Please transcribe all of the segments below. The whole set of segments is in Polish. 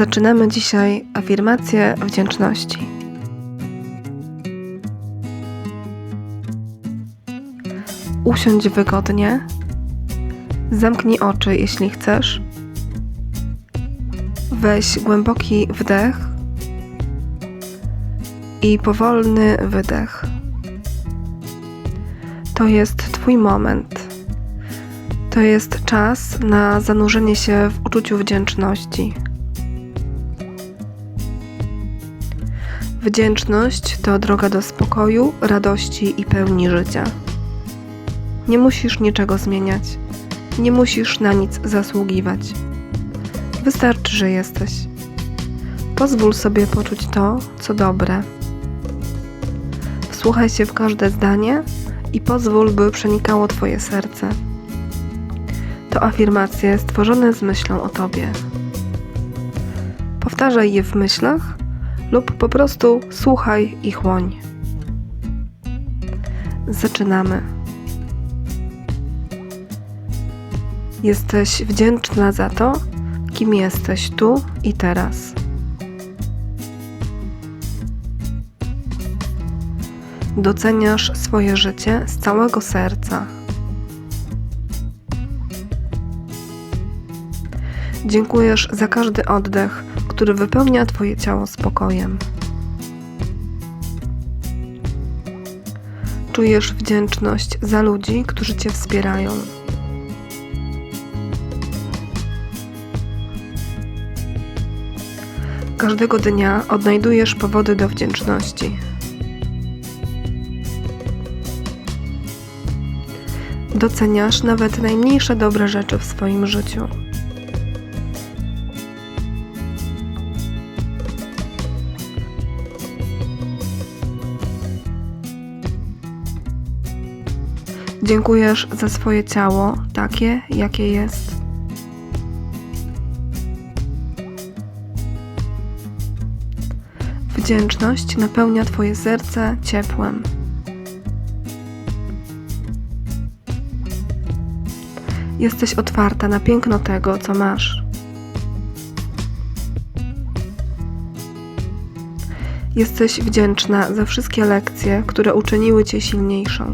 Zaczynamy dzisiaj afirmację wdzięczności. Usiądź wygodnie. Zamknij oczy, jeśli chcesz. Weź głęboki wdech i powolny wydech. To jest Twój moment. To jest czas na zanurzenie się w uczuciu wdzięczności. Wdzięczność to droga do spokoju, radości i pełni życia. Nie musisz niczego zmieniać, nie musisz na nic zasługiwać. Wystarczy, że jesteś. Pozwól sobie poczuć to, co dobre. Wsłuchaj się w każde zdanie i pozwól, by przenikało Twoje serce. To afirmacje stworzone z myślą o Tobie. Powtarzaj je w myślach lub po prostu słuchaj i chłoń. Zaczynamy. Jesteś wdzięczna za to, kim jesteś tu i teraz. Doceniasz swoje życie z całego serca. Dziękujesz za każdy oddech, który wypełnia Twoje ciało spokojem. Czujesz wdzięczność za ludzi, którzy Cię wspierają. Każdego dnia odnajdujesz powody do wdzięczności. Doceniasz nawet najmniejsze dobre rzeczy w swoim życiu. Dziękujesz za swoje ciało, takie, jakie jest. Wdzięczność napełnia Twoje serce ciepłem. Jesteś otwarta na piękno tego, co masz. Jesteś wdzięczna za wszystkie lekcje, które uczyniły Cię silniejszą.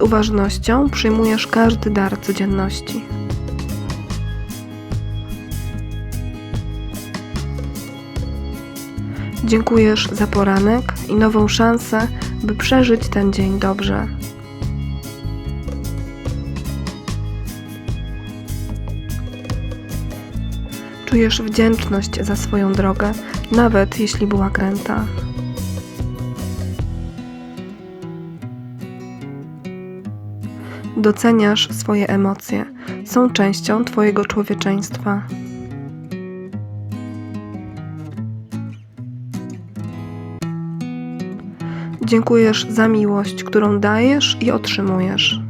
Z uważnością przyjmujesz każdy dar codzienności. Dziękujesz za poranek i nową szansę, by przeżyć ten dzień dobrze. Czujesz wdzięczność za swoją drogę, nawet jeśli była kręta. Doceniasz swoje emocje, są częścią Twojego człowieczeństwa. Dziękujesz za miłość, którą dajesz i otrzymujesz.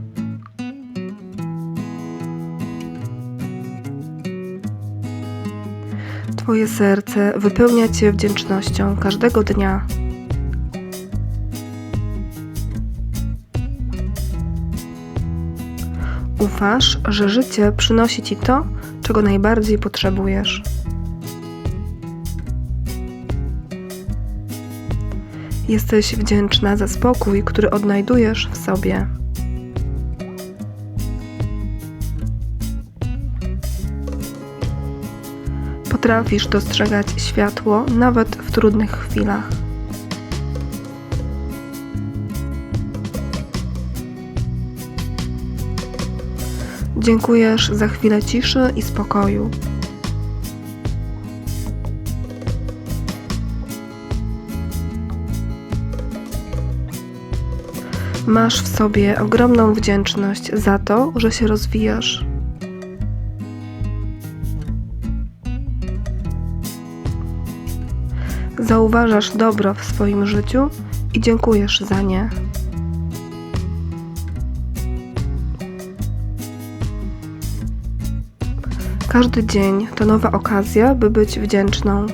Twoje serce wypełnia Cię wdzięcznością każdego dnia. Ufasz, że życie przynosi Ci to, czego najbardziej potrzebujesz. Jesteś wdzięczna za spokój, który odnajdujesz w sobie. Potrafisz dostrzegać światło nawet w trudnych chwilach. Dziękujesz za chwilę ciszy i spokoju. Masz w sobie ogromną wdzięczność za to, że się rozwijasz. Zauważasz dobro w swoim życiu i dziękujesz za nie. Każdy dzień to nowa okazja, by być wdzięczną.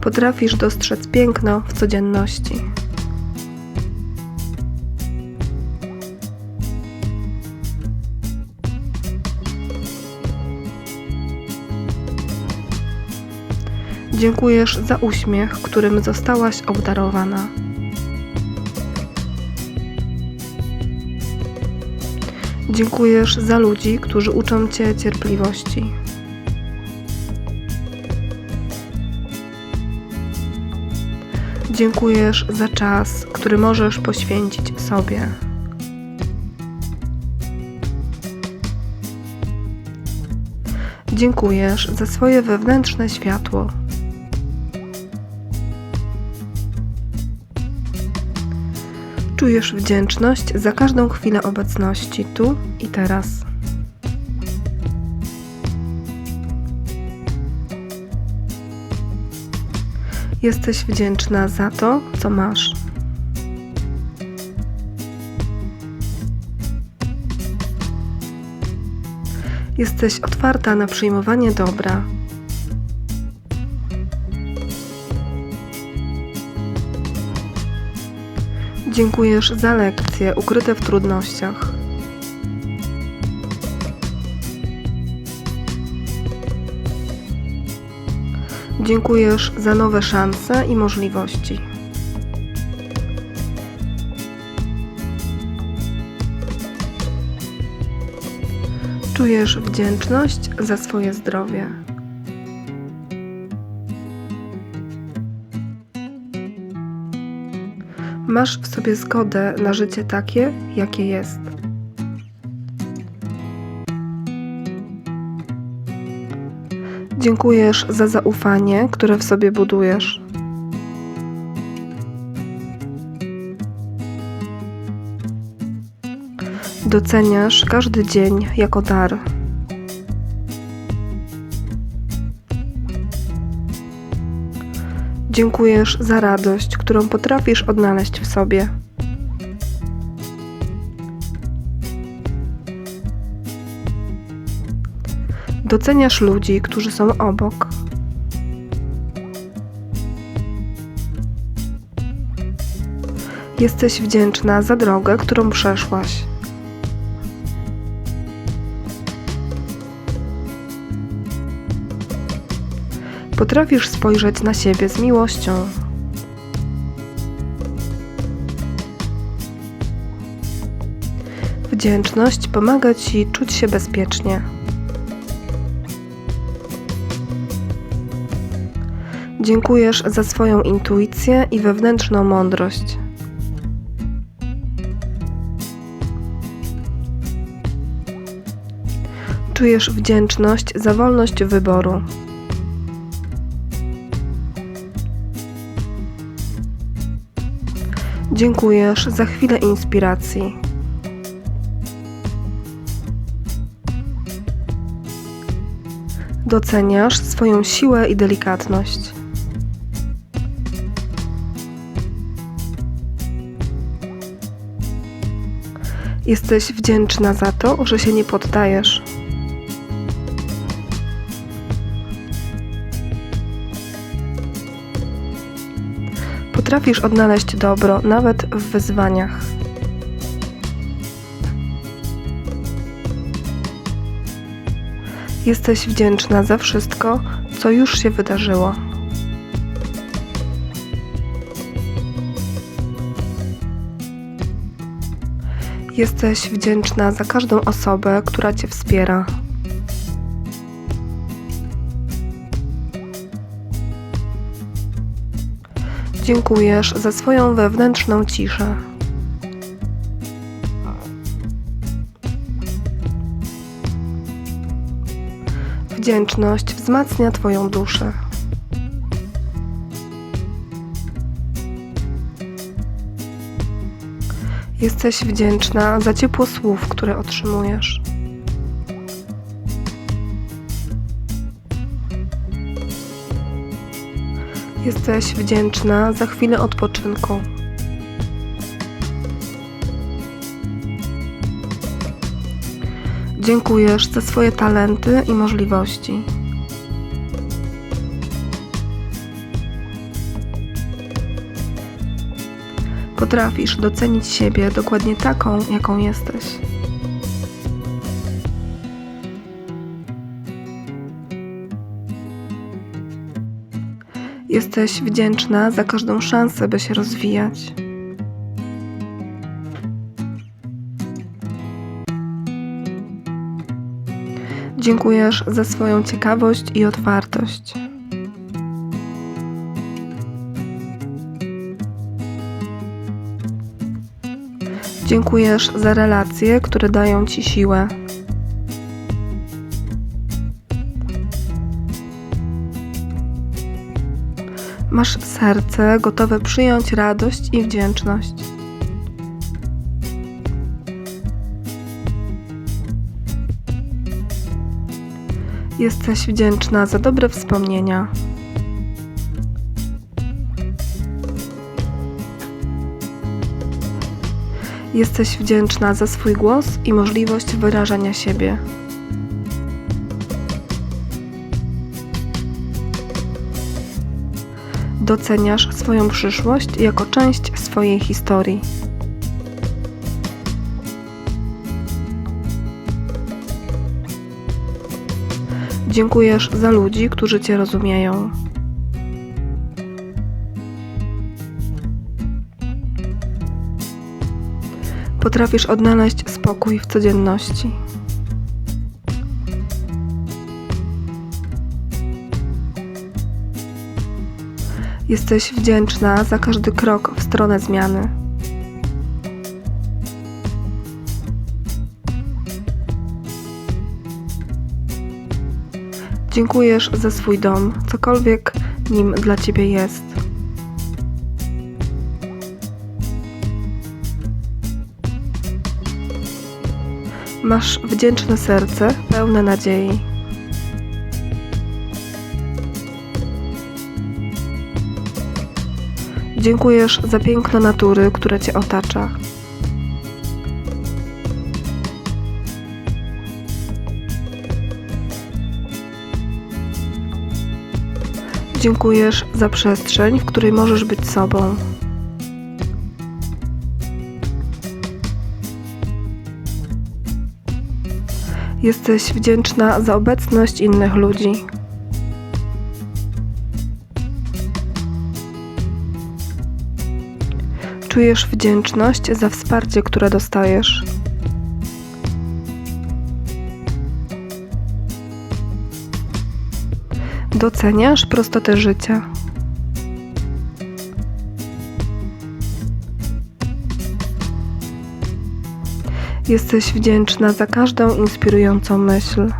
Potrafisz dostrzec piękno w codzienności. Dziękujesz za uśmiech, którym zostałaś obdarowana. Dziękujesz za ludzi, którzy uczą Cię cierpliwości. Dziękujesz za czas, który możesz poświęcić sobie. Dziękujesz za swoje wewnętrzne światło. Czujesz wdzięczność za każdą chwilę obecności tu i teraz. Jesteś wdzięczna za to, co masz. Jesteś otwarta na przyjmowanie dobra. Dziękujesz za lekcje ukryte w trudnościach. Dziękujesz za nowe szanse i możliwości. Czujesz wdzięczność za swoje zdrowie. Masz w sobie zgodę na życie takie, jakie jest. Dziękujesz za zaufanie, które w sobie budujesz. Doceniasz każdy dzień jako dar. Dziękujesz za radość, którą potrafisz odnaleźć w sobie. Doceniasz ludzi, którzy są obok. Jesteś wdzięczna za drogę, którą przeszłaś. Potrafisz spojrzeć na siebie z miłością. Wdzięczność pomaga ci czuć się bezpiecznie. Dziękujesz za swoją intuicję i wewnętrzną mądrość. Czujesz wdzięczność za wolność wyboru. Dziękujesz za chwilę inspiracji. Doceniasz swoją siłę i delikatność. Jesteś wdzięczna za to, że się nie poddajesz. Potrafisz odnaleźć dobro nawet w wyzwaniach. Jesteś wdzięczna za wszystko, co już się wydarzyło. Jesteś wdzięczna za każdą osobę, która Cię wspiera. Dziękujesz za swoją wewnętrzną ciszę. Wdzięczność wzmacnia Twoją duszę. Jesteś wdzięczna za ciepło słów, które otrzymujesz. Jesteś wdzięczna za chwilę odpoczynku. Dziękujesz za swoje talenty i możliwości. Potrafisz docenić siebie dokładnie taką, jaką jesteś. Jesteś wdzięczna za każdą szansę, by się rozwijać. Dziękujesz za swoją ciekawość i otwartość. Dziękujesz za relacje, które dają ci siłę. Masz serce gotowe przyjąć radość i wdzięczność. Jesteś wdzięczna za dobre wspomnienia. Jesteś wdzięczna za swój głos i możliwość wyrażania siebie. Doceniasz swoją przyszłość jako część swojej historii. Dziękujesz za ludzi, którzy Cię rozumieją. Potrafisz odnaleźć spokój w codzienności. Jesteś wdzięczna za każdy krok w stronę zmiany. Dziękujesz za swój dom, cokolwiek nim dla ciebie jest. Masz wdzięczne serce, pełne nadziei. Dziękujesz za piękno natury, które cię otacza. Dziękujesz za przestrzeń, w której możesz być sobą. Jesteś wdzięczna za obecność innych ludzi. Czujesz wdzięczność za wsparcie, które dostajesz. Doceniasz prostotę życia. Jesteś wdzięczna za każdą inspirującą myśl.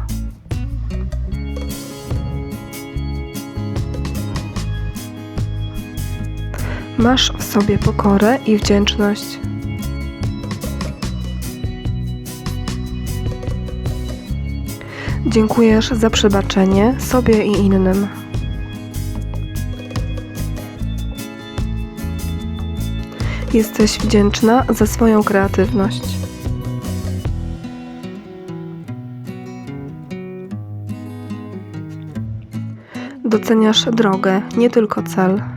Masz w sobie pokorę i wdzięczność. Dziękujesz za przebaczenie sobie i innym. Jesteś wdzięczna za swoją kreatywność. Doceniasz drogę, nie tylko cel.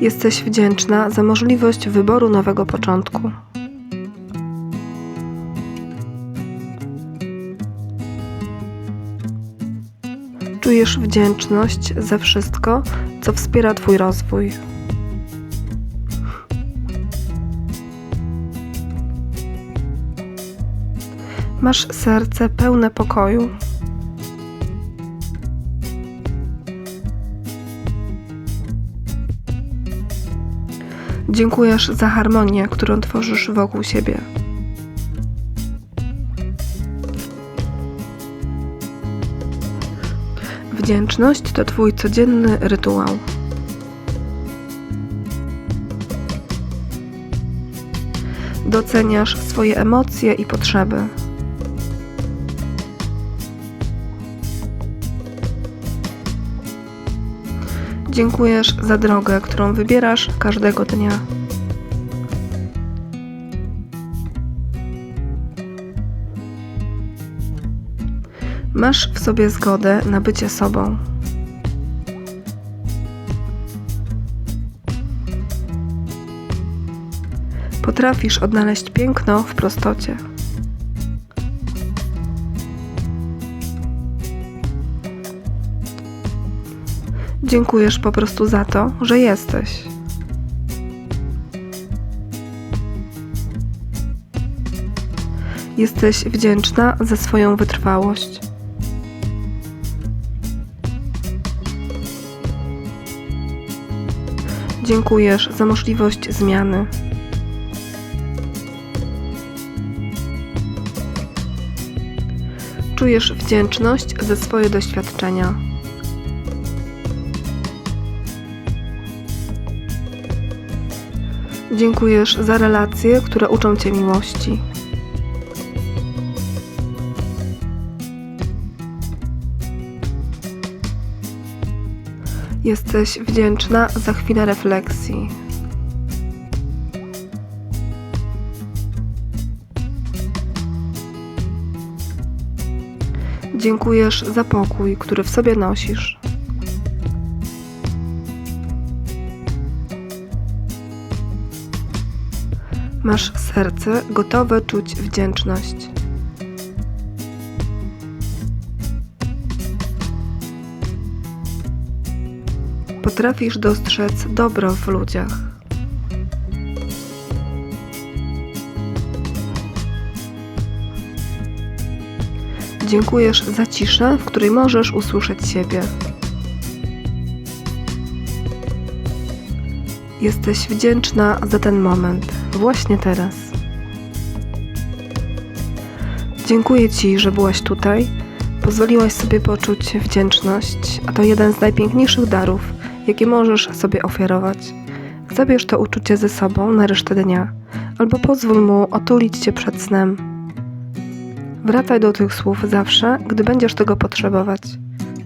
Jesteś wdzięczna za możliwość wyboru nowego początku. Czujesz wdzięczność za wszystko, co wspiera Twój rozwój. Masz serce pełne pokoju. Dziękujesz za harmonię, którą tworzysz wokół siebie. Wdzięczność to Twój codzienny rytuał. Doceniasz swoje emocje i potrzeby. Dziękujesz za drogę, którą wybierasz każdego dnia. Masz w sobie zgodę na bycie sobą. Potrafisz odnaleźć piękno w prostocie. Dziękujesz po prostu za to, że jesteś. Jesteś wdzięczna za swoją wytrwałość. Dziękujesz za możliwość zmiany. Czujesz wdzięczność za swoje doświadczenia. Dziękujesz za relacje, które uczą cię miłości. Jesteś wdzięczna za chwilę refleksji. Dziękujesz za pokój, który w sobie nosisz. Masz serce gotowe czuć wdzięczność. Potrafisz dostrzec dobro w ludziach. Dziękujesz za ciszę, w której możesz usłyszeć siebie. Jesteś wdzięczna za ten moment, właśnie teraz. Dziękuję Ci, że byłaś tutaj. Pozwoliłaś sobie poczuć wdzięczność, a to jeden z najpiękniejszych darów, jakie możesz sobie ofiarować. Zabierz to uczucie ze sobą na resztę dnia, albo pozwól mu otulić Cię przed snem. Wracaj do tych słów zawsze, gdy będziesz tego potrzebować,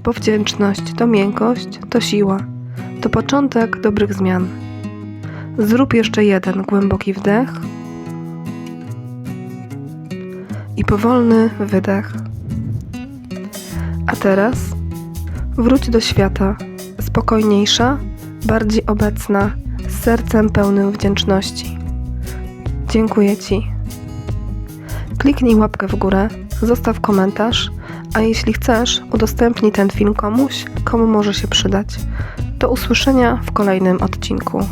bo wdzięczność to miękkość, to siła, to początek dobrych zmian. Zrób jeszcze jeden głęboki wdech i powolny wydech. A teraz wróć do świata, spokojniejsza, bardziej obecna, z sercem pełnym wdzięczności. Dziękuję Ci. Kliknij łapkę w górę, zostaw komentarz, a jeśli chcesz, udostępnij ten film komuś, komu może się przydać. Do usłyszenia w kolejnym odcinku.